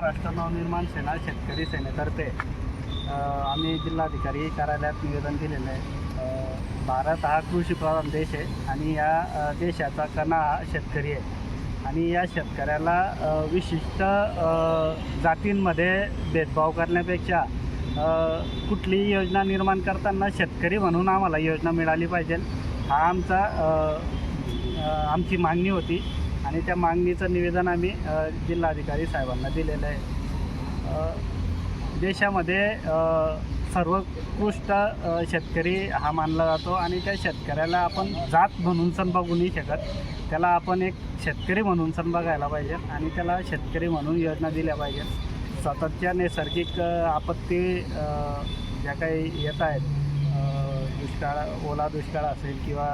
महाराष्ट्र नवनिर्माण सेना शेतकरी सेनेतर्फे आम्ही जिल्हाधिकारी कार्यालयात निवेदन दिलेलं आहे. भारत हा कृषीप्रधान देश आहे आणि या देशाचा कणा हा शेतकरी आहे. आणि या शेतकऱ्याला विशिष्ट जातींमध्ये भेदभाव करण्यापेक्षा कुठलीही योजना निर्माण करताना शेतकरी म्हणून आम्हाला योजना मिळाली पाहिजे. हा आमचा आमची मागणी होती. आणि त्या मागणीचं निवेदन आम्ही जिल्हाधिकारी साहेबांना दिलेलं आहे. देशामध्ये सर्वोत्कृष्ट शेतकरी हा मानला जातो आणि त्या शेतकऱ्याला आपण जात म्हणून सण बघू नाही शकत. त्याला आपण एक शेतकरी म्हणून सण बघायला पाहिजे आणि त्याला शेतकरी म्हणून योजना दिल्या पाहिजे सततच्या नैसर्गिक आपत्ती ज्या काही येत आहेत दुष्काळ ओला दुष्काळ असेल किंवा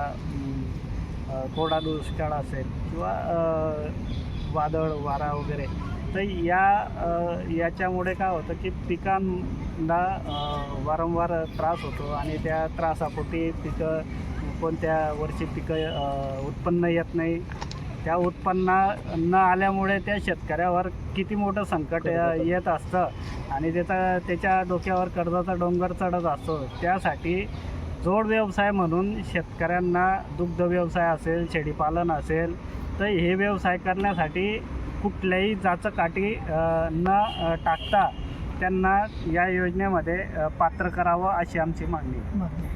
कोरडा दुष्काळ असेल किंवा वादळ वारा वगैरे तर या याच्यामुळे काय होतं की पिकांना वारंवार त्रास होतो आणि त्या त्रासापोटी पिकं कोणत्या वर्षी पिकं उत्पन्न येत नाही. त्या उत्पन्न न आल्यामुळे त्या शेतकऱ्यावर किती मोठं संकट येत असतं आणि त्याचा त्याच्या डोक्यावर कर्जाचा डोंगर चढत असतो. त्यासाठी जोड व्यवसाय म्हणून शेतकऱ्यांना दुग्ध व्यवसाय असेल शेळीपालन असेल तर हे व्यवसाय करण्यासाठी कुठल्याही जाचकाठी न टाकता त्यांना या योजनेमध्ये पात्र करावं अशी आमची मागणी आहे.